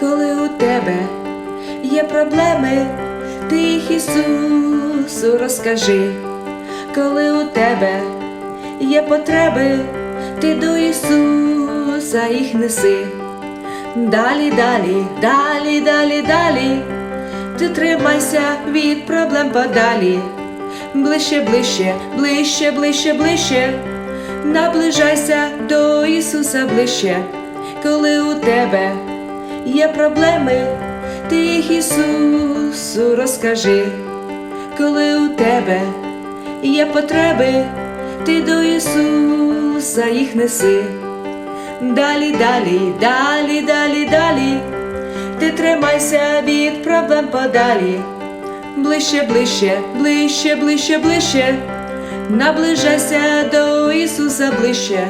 коли у тебе є проблеми, ти їх Ісусу розкажи, коли у тебе є потреби, ти до Ісуса їх неси. Далі, далі, далі, далі, далі, ти тримайся від проблем подалі. Ближче, ближче, ближче, ближче, ближче, наближайся до Ісуса ближче, коли у тебе є проблеми, ти їх Ісусу розкажи, коли у тебе є потреби, ти до Ісуса їх неси. Далі, далі, далі, далі, далі, ти тримайся від проблем подалі. Ближче, ближче, ближче, ближче, ближче, наближайся до Ісуса ближче,